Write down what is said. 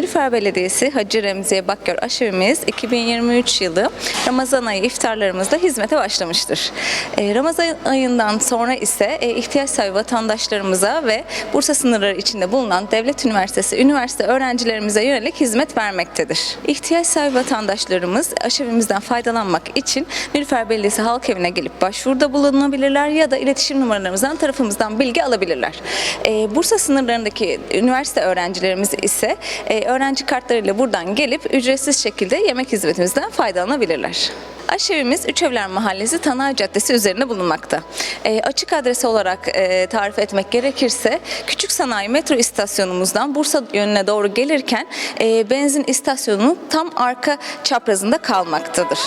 Nilüfer Belediyesi Hacı Remziye Bakgör Aşevimiz 2023 yılı Ramazan ayı iftarlarımızda hizmete başlamıştır. Ee, Ramazan ayından sonra ise e, ihtiyaç sahibi vatandaşlarımıza ve Bursa sınırları içinde bulunan devlet üniversitesi, üniversite öğrencilerimize yönelik hizmet vermektedir. İhtiyaç sahibi vatandaşlarımız aşevimizden faydalanmak için Nilüfer Belediyesi Halk Evi'ne gelip başvuruda bulunabilirler ya da iletişim numaralarımızdan tarafımızdan bilgi alabilirler. Ee, Bursa sınırlarındaki üniversite öğrencilerimiz ise e, öğrenci kartlarıyla buradan gelip ücretsiz şekilde yemek hizmetimizden faydalanabilirler. Aşevimiz Üçevler Mahallesi Tanay Caddesi üzerinde bulunmakta. E, açık adresi olarak e, tarif etmek gerekirse Küçük Sanayi Metro istasyonumuzdan Bursa yönüne doğru gelirken e, benzin istasyonunun tam arka çaprazında kalmaktadır.